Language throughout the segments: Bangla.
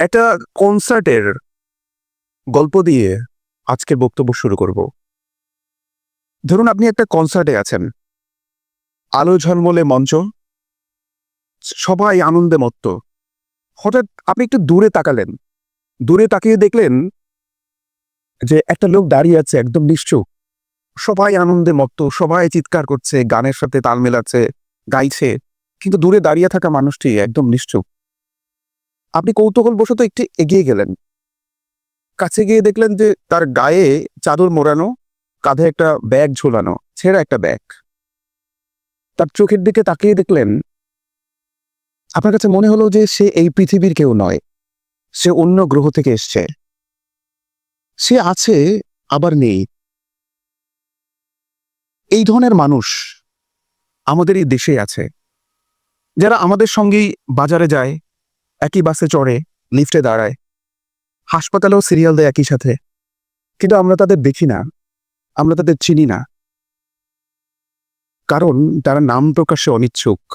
একটা কনসার্টের গল্প দিয়ে আজকে বক্তব্য শুরু করব। ধরুন আপনি একটা কনসার্টে আছেন। আলো ঝলমলে মঞ্চ, সবাই আনন্দে মত্ত। হঠাৎ আপনি একটু দূরে তাকালেন। দূরে তাকিয়ে দেখলেন যে একটা লোক দাঁড়িয়ে আছে একদম নিশ্চুপ। সবাই আনন্দে মত্ত, সবাই চিৎকার করছে, গানের সাথে তাল মেলাচ্ছে, গাইছে। কিন্তু দূরে দাঁড়িয়ে থাকা মানুষটি একদম নিশ্চুপ। আপনি কৌতূহলবশত একটু এগিয়ে গেলেন। কাছে গিয়ে দেখলেন যে তার গায়ে চাদর মোড়ানো, কাঁধে একটা ব্যাগ ঝোলানো, ছেঁড়া একটা ব্যাগ। তার চোখের দিকে তাকিয়ে দেখলেন, আপনার কাছে মনে হলো যে সে এই পৃথিবীর কেউ নয়, সে অন্য গ্রহ থেকে এসছে। সে আছে, আবার নেই। এই ধরনের মানুষ আমাদের এই দেশে আছে, যারা আমাদের সঙ্গেই বাজারে যায় একই বাসে চড়ে, লিফটে দাঁড়ায়। হাসপাতালেও সিরিয়াল দেয় একই সাথে। কিন্তু আমরা তাদের দেখি না। আমরা তাদের চিনি না। কারণ তারা নাম প্রকাশে অনিচ্ছুক।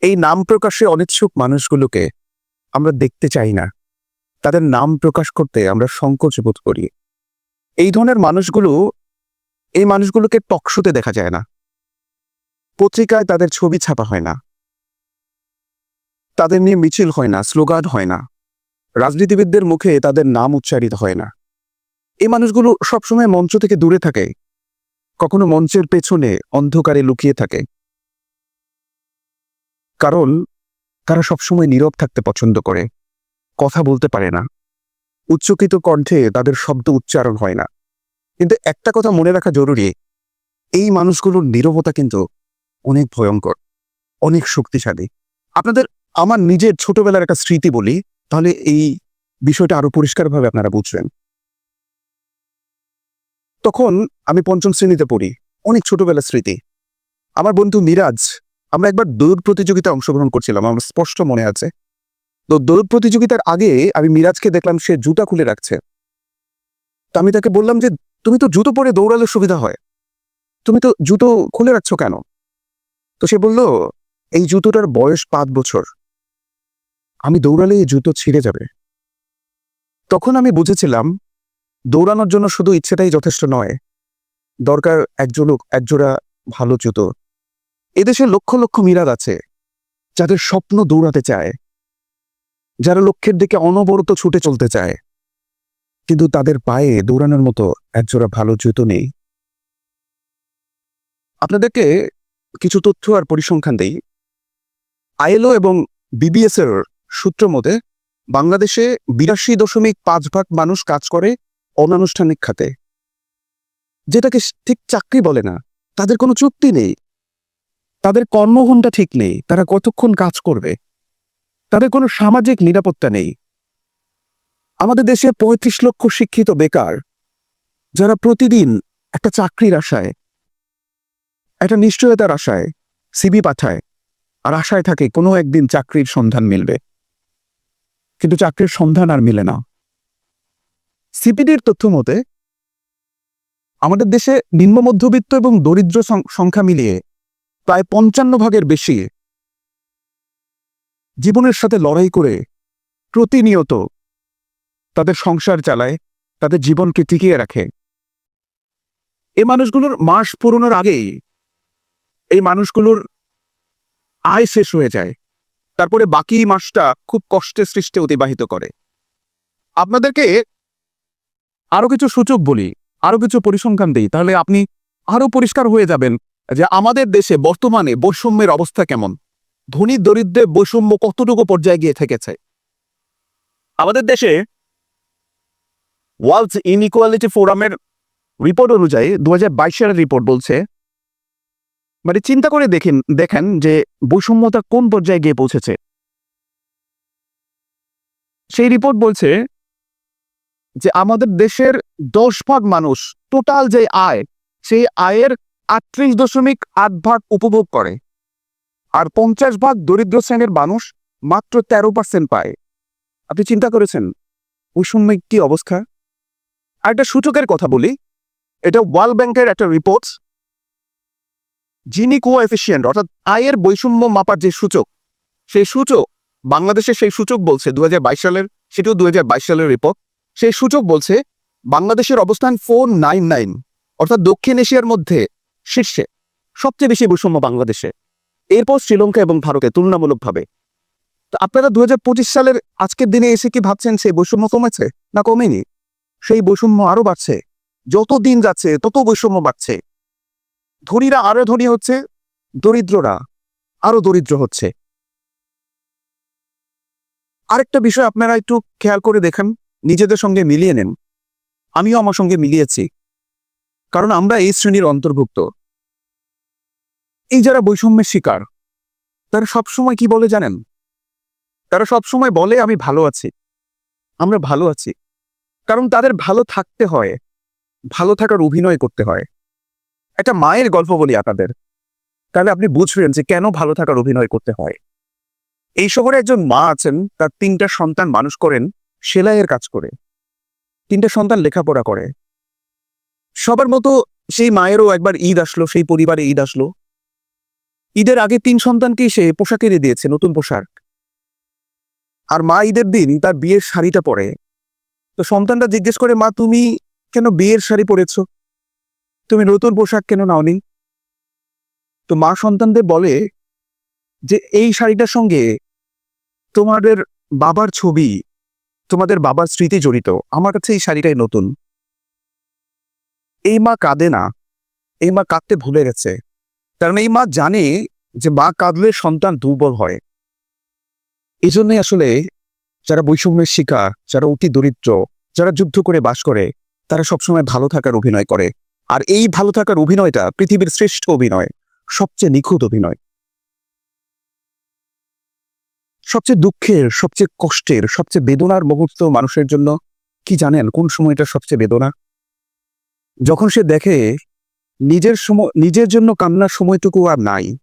এই নাম প্রকাশে অনিচ্ছুক মানুষগুলোকে আমরা দেখতে চাই না। তাদের নাম প্রকাশ করতে আমরা সংকোচ বোধ করি। এই ধরনের মানুষগুলো, এই মানুষগুলোকে টকশোতে দেখা যায় না। পত্রিকায় তাদের ছবি ছাপা হয় না। তাদের নিয়ে মিছিল হয় না, স্লোগান হয় না। রাজনীতিবিদদের মুখে তাদের নাম উচ্চারিত হয় না। এই মানুষগুলো সবসময় মঞ্চ থেকে দূরে থাকে। কখনো মঞ্চের পেছনে অন্ধকারে লুকিয়ে থাকে। কারণ, তারা সবসময় নীরব থাকতে পছন্দ করে। কথা বলতে পারে না। উচ্চকিত কণ্ঠে তাদের শব্দ উচ্চারণ হয় না। কিন্তু একটা কথা মনে রাখা জরুরি, এই মানুষগুলোর নীরবতা কিন্তু অনেক ভয়ঙ্কর, অনেক শক্তিশালী। আপনাদের আমার নিজের ছোটবেলার একটা স্মৃতি বলি, তাহলে এই বিষয়টা আরও পরিষ্কারভাবে আপনারা বুঝবেন। তখন আমি পঞ্চম শ্রেণীতে পড়ি, অনেক ছোটবেলার স্মৃতি। আমার বন্ধু মিরাজ, আমরা একবার দৌড় প্রতিযোগিতায় অংশগ্রহণ করছিলাম, আমার স্পষ্ট মনে আছে। তো দৌড় প্রতিযোগিতার আগে আমি মিরাজকে দেখলাম সে জুতা খুলে রাখছে। তো আমি তাকে বললাম যে, তুমি তো জুতো পরে দৌড়ালে সুবিধা হয়। তুমি তো জুতো খুলে রাখছো কেন? তো সে বলল, এই জুতোটার বয়স পাঁচ বছর। আমি দৌড়ালে এই জুতো ছিঁড়ে যাবে। তখন আমি বুঝেছিলাম, দৌড়ানোর জন্য শুধু ইচ্ছেটাই যথেষ্ট নয়। দরকার একজন একজোড়া ভালো জুতো। এদেশে লক্ষ লক্ষ মিরাদ আছে, যাদের স্বপ্ন দৌড়াতে চায়। যারা লক্ষ্যের দিকে অনবরত ছুটে চলতে চায়। কিন্তু তাদের পায়ে দৌড়ানোর মতো একজোড়া ভালো জুতো নেই। আপনাদেরকে কিছু তথ্য আর পরিসংখ্যান দেই। আইএলও এবং বিবিএস এর সূত্র মতে, বাংলাদেশে বিরাশি দশমিক পাঁচ ভাগ মানুষ কাজ করে অনানুষ্ঠানিক খাতে। যেটাকে ঠিক চাকরি বলে না, তাদের কোনো চুক্তি নেই। তাদের কর্মঘণ্টা ঠিক নেই, তারা কতক্ষণ কাজ করবে? তাদের কোনো সামাজিক নিরাপত্তা নেই। আমাদের দেশে পঁয়ত্রিশ লক্ষ শিক্ষিত বেকার, যারা প্রতিদিন একটা চাকরির আশায়, একটা নিশ্চয়তার আশায় সিবি পাঠায়, আর আশায় থাকে কোনো একদিন চাকরির সন্ধান মিলবে। কিন্তু চাকরির সন্ধান আর মিলে না। সিপিডির তথ্য মতে, আমাদের দেশে নিম্ন মধ্যবিত্ত এবং দরিদ্র সংখ্যা মিলিয়ে প্রায় পঞ্চান্ন ভাগের বেশি জীবনের সাথে লড়াই করে প্রতিনিয়ত তাদের সংসার চালায়, তাদের জীবনকে টিকিয়ে রাখে। এই মানুষগুলোর মাস পুরনোর আগেই, এই মানুষগুলোর আয় শেষ হয়ে যায়। তারপরে বাকি মাসটা খুব কষ্টে সৃষ্টে অতিবাহিত করে। আপনাদেরকে আরও কিছু সূচক বলি, আরও কিছু পরিসংখ্যান দিই, তাহলে আপনি আরও পরিষ্কার হয়ে যাবেন যে আমাদের দেশে বর্তমানে বৈষম্যের অবস্থা কেমন? ধনী দরিদ্রের বৈষম্য কতটুকু পর্যায়ে গিয়ে থেকেছে? আমাদের দেশে ওয়ার্ল্ড ইনইকুয়ালিটি ফোরামের রিপোর্ট অনুযায়ী দু বাইশের রিপোর্ট বলছে মানে চিন্তা করে দেখেন দেখেন যে বৈষম্যতা কোন পর্যায়ে গিয়ে পৌঁছেছে। সেই রিপোর্ট বলছে যে আমাদের দেশের দশ ভাগ মানুষ টোটাল যে আয়, সেই আয়ের আটত্রিশ দশমিক আট ভাগ উপভোগ করে। আর পঞ্চাশ ভাগ দরিদ্র শ্রেণির মানুষ মাত্র তেরো পার্সেন্ট পায়। আপনি চিন্তা করেছেন, বৈষম্যের কি অবস্থা? আর একটা সূচকের কথা বলি, এটা ওয়ার্ল্ড ব্যাংকের একটা রিপোর্ট যিনি কোএফিসিয়েন্ট অর্থাৎ আয়ের বৈষম্য মাপার যে সূচক, সেই সূচক, বাংলাদেশের সেই সূচক বলছে দুহাজার বাইশ সালের, সেটিও দু সালের রিপোর্ট সেই সূচক বলছে বাংলাদেশের অবস্থান ফোর নাইন নাইন অর্থাৎ দক্ষিণ এশিয়ার মধ্যে শীর্ষে, সবচেয়ে বেশি বৈষম্য বাংলাদেশে। এরপর শ্রীলঙ্কা এবং ভারতে তুলনামূলকভাবে। তো আপনারা দুই হাজার পঁচিশ সালের আজকের দিনে এসে কি ভাবছেন সেই বৈষম্য কমেছে না কমেনি? সেই বৈষম্য আরও বাড়ছে। যত দিন যাচ্ছে, তত বৈষম্য বাড়ছে। ধনীরা আরও ধনী হচ্ছে, দরিদ্ররা আরও দরিদ্র হচ্ছে। আরেকটা বিষয় আপনারা একটু খেয়াল করে দেখেন, নিজেদের সঙ্গে মিলিয়ে নেন। আমিও আমার সঙ্গে মিলিয়েছি, কারণ আমরা এই শ্রেণির অন্তর্ভুক্ত। এই যারা বৈষম্যের শিকার, তারা সবসময় কি বলে জানেন? তারা সবসময় বলে, আমি ভালো আছি। আমরা ভালো আছি। কারণ তাদের ভালো থাকতে হয়, ভালো থাকার অভিনয় করতে হয়। একটা মায়ের গল্প বলি আপনাদের। তাহলে আপনি বুঝবেন যে কেন ভালো থাকার অভিনয় করতে হয়। এই শহরে একজন মা আছেন, তার তিনটা সন্তান মানুষ করেন, সেলাইয়ের কাজ করে। তিনটা সন্তান লেখাপড়া করে। সবার মতো সেই মায়েরও একবার ঈদ আসলো, সেই পরিবারে ঈদ আসলো। ঈদের আগে তিন সন্তানকেই সে পোশাক এনে দিয়েছে, নতুন পোশাক। আর মা ঈদের দিন তার বিয়ের শাড়িটা পরে। তো সন্তানটা জিজ্ঞেস করে, মা, তুমি কেন বিয়ের শাড়ি পরেছ? তুমি নতুন পোশাক কেন নাওনি? তো মা সন্তানদের বলে যে, এই শাড়িটার সঙ্গে তোমাদের বাবার ছবি, তোমাদের বাবার স্মৃতি জড়িত। আমার কাছে এই শাড়িটাই নতুন। এই মা কাঁদে না। এই মা কাঁদতে ভুলে গেছে। কারণ এই মা জানে যে মা কাঁদলে সন্তান দুর্বল হয়। এই জন্যই আসলে যারা বৈষম্যের শিকার, যারা অতি দরিদ্র, যারা যুদ্ধ করে বাস করে, তারা সবসময় ভালো থাকার অভিনয় করে। আর এই ভালো থাকার অভিনয়টা পৃথিবীর শ্রেষ্ঠ অভিনয়, সবচেয়ে নিখুঁত অভিনয়। সবচেয়ে দুঃখের, সবচেয়ে কষ্টের, সবচেয়ে বেদনার মুহূর্ত মানুষের জন্য, কি জানেন কোন সময়টা সবচেয়ে বেদনা? যখন সে দেখে, নিজের সময়, নিজের জন্য কান্নার সময়টুকু আর নাই।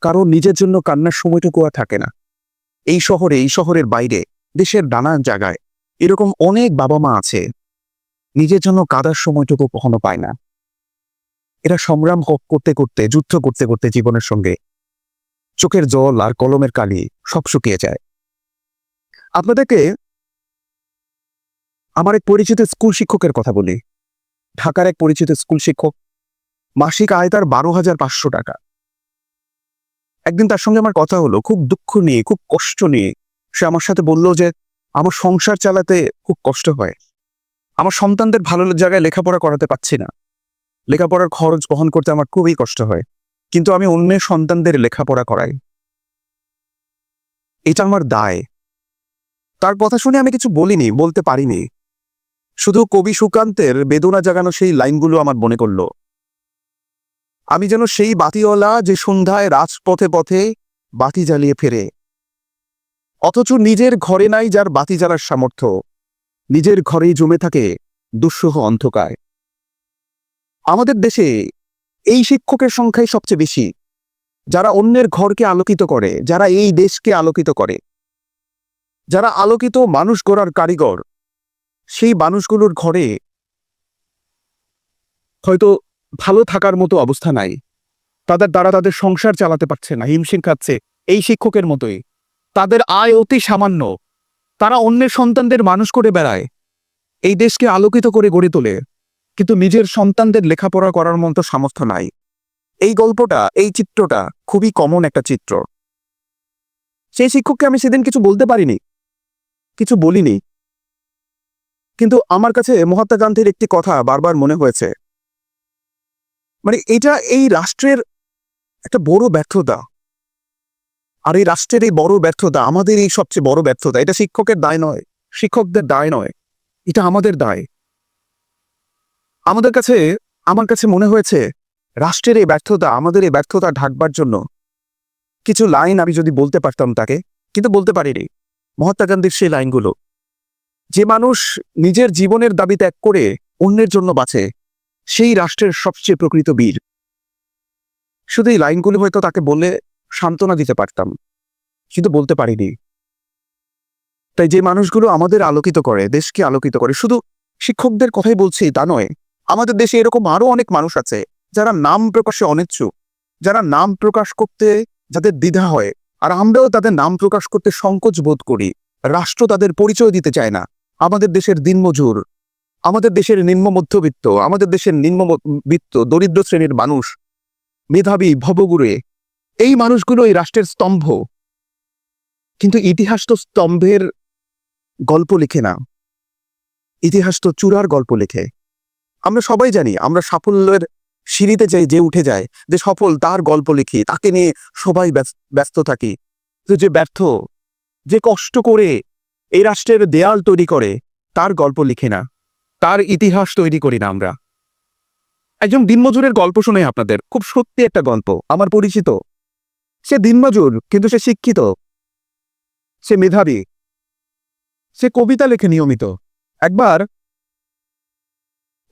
কারণ নিজের জন্য কান্নার সময়টুকু আর থাকে না। এই শহরে, এই শহরের বাইরে, দেশের নানান জায়গায়, এরকম অনেক বাবা মা আছে নিজের জন্য কাদার সময়টুকু কখনো পায় না। এরা সংগ্রাম করতে করতে, যুদ্ধ করতে করতে জীবনের সঙ্গে চোখের জল আর কলমের কালি সব শুকিয়ে যায়। আপনাদেরকে আমার এক পরিচিত স্কুল শিক্ষকের কথা বলি। ঢাকার এক পরিচিত স্কুল শিক্ষক। মাসিক আয় তার বারো হাজার পাঁচশো টাকা। একদিন তার সঙ্গে আমার কথা হলো, খুব দুঃখ নিয়ে, খুব কষ্ট নিয়ে। সে আমার সাথে বলল যে, আমার সংসার চালাতে খুব কষ্ট হয়। আমার সন্তানদের ভালো জায়গায় লেখাপড়া করাতে পারছি না। লেখাপড়ার খরচ বহন করতে আমার খুবই কষ্ট হয়। কিন্তু আমি অন্যের সন্তানদের লেখাপড়া করাই। এটা আমার দায়। তার কথা শুনে আমি কিছু বলিনি, বলতে পারিনি। শুধু কবি সুকান্তের বেদনা জাগানো সেই লাইনগুলো আমার মনে করল। আমি যেন সেই বাতিওয়ালা যে সন্ধ্যায় রাজপথে পথে বাতি জ্বালিয়ে ফেরে। অথচ নিজের ঘরে নাই যার বাতি জ্বালার সামর্থ্য। নিজের ঘরেই জমে থাকে দুঃসহ অন্ধকার। আমাদের দেশে এই শিক্ষকের সংখ্যাই সবচেয়ে বেশি। যারা অন্যের ঘরকে আলোকিত করে, যারা এই দেশকে আলোকিত করে। যারা আলোকিত মানুষ গড়ার কারিগর, সেই মানুষগুলোর ঘরে হয়তো ভালো থাকার মতো অবস্থা নাই। তাদের দ্বারা তাদের সংসার চালাতে পারছে না, হিমশিম খাচ্ছে। এই শিক্ষকের মতোই। তাদের আয় অতি সামান্য। তারা অন্যের সন্তানদের মানুষ করে বেড়ায়। এই দেশকে আলোকিত করে গড়ে তোলে। কিন্তু নিজের সন্তানদের লেখাপড়া করার মতো সামর্থ্য নাই। এই গল্পটা, এই চিত্রটা খুবই কমন একটা চিত্র। সেই শিক্ষককে আমি সেদিন কিছু বলতে পারিনি। কিছু বলিনি। কিন্তু আমার কাছে মহাত্মা গান্ধীর একটি কথা বারবার মনে হয়েছে। মানে এটা এই রাষ্ট্রের একটা বড় ব্যর্থতা। আর এই রাষ্ট্রের এই বড় ব্যর্থতা, আমাদের এই সবচেয়ে বড় ব্যর্থতা, এটা শিক্ষকের দায় নয়। শিক্ষকদের দায় নয়। এটা আমাদের দায়। আমাদের কাছে, আমার কাছে মনে হয়েছে, রাষ্ট্রের এই ব্যর্থতা, আমাদের এই ব্যর্থতা ঢাকবার জন্য কিছু লাইন আমি যদি বলতে পারতাম তাকে, কিন্তু বলতে পারিনি। মহাত্মা গান্ধীর সেই লাইনগুলো। যে মানুষ নিজের জীবনের দাবি ত্যাগ করে অন্যের জন্য বাঁচে, সেই রাষ্ট্রের সবচেয়ে প্রকৃত বীর। শুধু এই লাইনগুলো হয়তো তাকে বলে সান্ত্বনা দিতে পারতাম। কিন্তু বলতে পারিনি। তাই যে মানুষগুলো আমাদের আলোকিত করে, দেশকে আলোকিত করে, শুধু শিক্ষকদের কথাই বলছি তা নয়, আমাদের দেশে এরকম আরও অনেক মানুষ আছে, যারা নাম প্রকাশে অনিচ্ছুক, যারা নাম প্রকাশ করতে যাদের দ্বিধা হয়, আর আমরাও তাদের নাম প্রকাশ করতে সংকোচ বোধ করি। রাষ্ট্র তাদের পরিচয় দিতে চায় না। আমাদের দেশের দিনমজুর, আমাদের দেশের নিম্ন মধ্যবিত্ত, আমাদের দেশের নিম্ন বিত্ত, দরিদ্র শ্রেণির মানুষ, মেধাবী ভবগুরে এই মানুষগুলো এই রাষ্ট্রের স্তম্ভ। কিন্তু ইতিহাস তো স্তম্ভের গল্প লিখে না। ইতিহাস তো চূড়ার গল্প লেখে। আমরা সবাই জানি, আমরা সাফল্যের সিঁড়িতে যাই, যে উঠে যায়, যে সফল তার গল্প লিখি, তাকে নিয়ে সবাই ব্যস্ত থাকি। যে ব্যর্থ, যে কষ্ট করে এই রাষ্ট্রের দেয়াল তৈরি করে, তার গল্প লিখে না। তার ইতিহাস তৈরি করি না আমরা। একজন দিনমজুরের গল্প শুনে আপনাদের। খুব সত্যি একটা গল্প। আমার পরিচিত। সে দিনমজুর, কিন্তু সে শিক্ষিত। সে মেধাবী। সে কবিতা লেখে নিয়মিত। একবার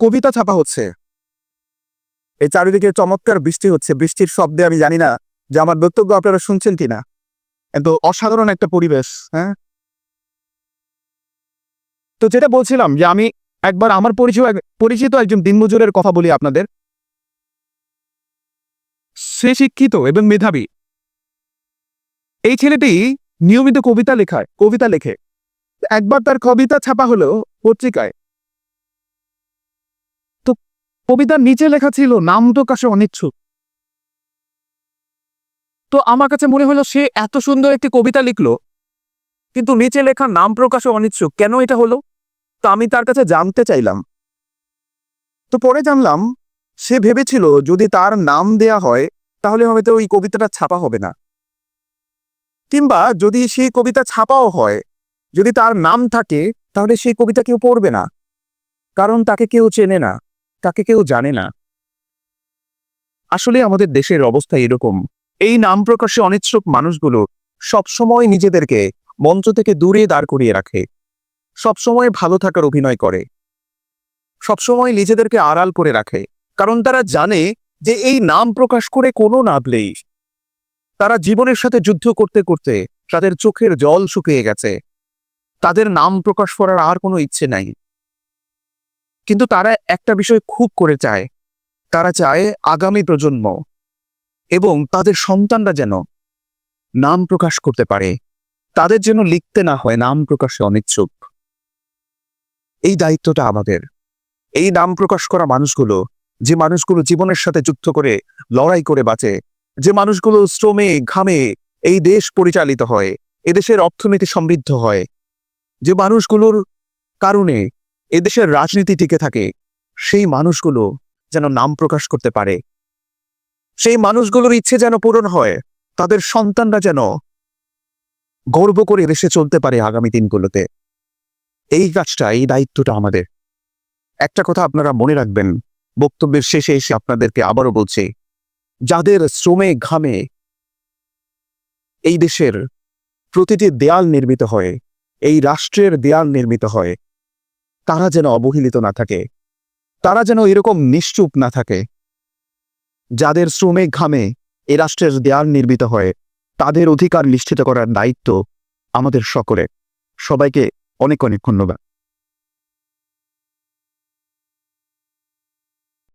কবিতা ছাপা হচ্ছে। এই চারিদিকে চমৎকার বৃষ্টি হচ্ছে। বৃষ্টির শব্দে আমি জানি না যে আমার বক্তব্য আপনারা শুনছেন কিনা। কিন্তু অসাধারণ একটা পরিবেশ হ্যাঁ? তো যেটা বলছিলাম যে আমি একবার আমার পরিচয়, পরিচিত একজন দিনমজুরের কথা বলি আপনাদের। সে শিক্ষিত এবং মেধাবী। এই ছেলেটি নিয়মিত কবিতা লেখায়, কবিতা লেখে। একবার তার কবিতা ছাপা হলো পত্রিকায়। তো কবিতার নিচে লেখা ছিল, নাম প্রকাশে অনিচ্ছুক। তো আমার কাছে মনে হলো, সে এত সুন্দর একটি কবিতা লিখলো, কিন্তু নিচে লেখা, নাম প্রকাশে অনিচ্ছুক। কেন এটা হলো? তো আমি তার কাছে জানতে চাইলাম। তো পরে জানলাম, সে ভেবেছিল, যদি তার নাম দেয়া হয়, তাহলে হয়তো ওই কবিতাটা ছাপা হবে না। কিংবা যদি সেই কবিতা ছাপাও হয়, যদি তার নাম থাকে, তাহলে সেই কবিতা কেউ পড়বে না। কারণ তাকে কেউ চেনে না, তাকে কেউ জানে না। আসলে আমাদের দেশের অবস্থা এরকম। এই নাম প্রকাশে অনিচ্ছুক মানুষগুলো সবসময় নিজেদেরকে মঞ্চ থেকে দূরে দাঁড় করিয়ে রাখে। সবসময় ভালো থাকার অভিনয় করে। সবসময় নিজেদেরকে আড়াল করে রাখে। কারণ তারা জানে যে এই নাম প্রকাশ করে কোনো লাভ নেই। তারা জীবনের সাথে যুদ্ধ করতে করতে তাদের চোখের জল শুকিয়ে গেছে। তাদের নাম প্রকাশ করার আর কোনো ইচ্ছে নাই। কিন্তু তারা একটা বিষয় খুব করে চায়। তারা চায় আগামী প্রজন্ম এবং তাদের সন্তানরা যেন নাম প্রকাশ করতে পারে। তাদের যেন লিখতে না হয় নাম প্রকাশে অনিচ্ছুক। এই দায়িত্বটা আমাদের। এই নাম প্রকাশ করা মানুষগুলো, যে মানুষগুলো জীবনের সাথে যুদ্ধ করে, লড়াই করে বাঁচে যে মানুষগুলো শ্রমে, ঘামে এই দেশ পরিচালিত হয়, এদেশের অর্থনীতি সমৃদ্ধ হয়, যে মানুষগুলোর কারণে এদেশের রাজনীতি টিকে থাকে, সেই মানুষগুলো যেন নাম প্রকাশ করতে পারে। সেই মানুষগুলোর ইচ্ছে যেন পূরণ হয়, তাদের সন্তানরা যেন গর্ব করে দেশে চলতে পারে আগামী দিনগুলোতে। এই কাজটা, এই দায়িত্বটা আমাদের। একটা কথা আপনারা মনে রাখবেন, বক্তব্যের শেষে এসে আপনাদেরকে আবারও বলছি যাদের শ্রমে ঘামে, এই দেশের প্রতিটি দেয়াল নির্মিত হয়, এই রাষ্ট্রের দেয়াল নির্মিত হয়। তারা যেন অবহেলিত না থাকে, তারা যেন এরকম নিশ্চুপ না থাকে। যাদের শ্রমে ঘামে, এ রাষ্ট্রের দেয়াল নির্মিত হয়, তাদের অধিকার নিশ্চিত করার দায়িত্ব আমাদের সকলে সবাইকে অনেক অনেক ধন্যবাদ।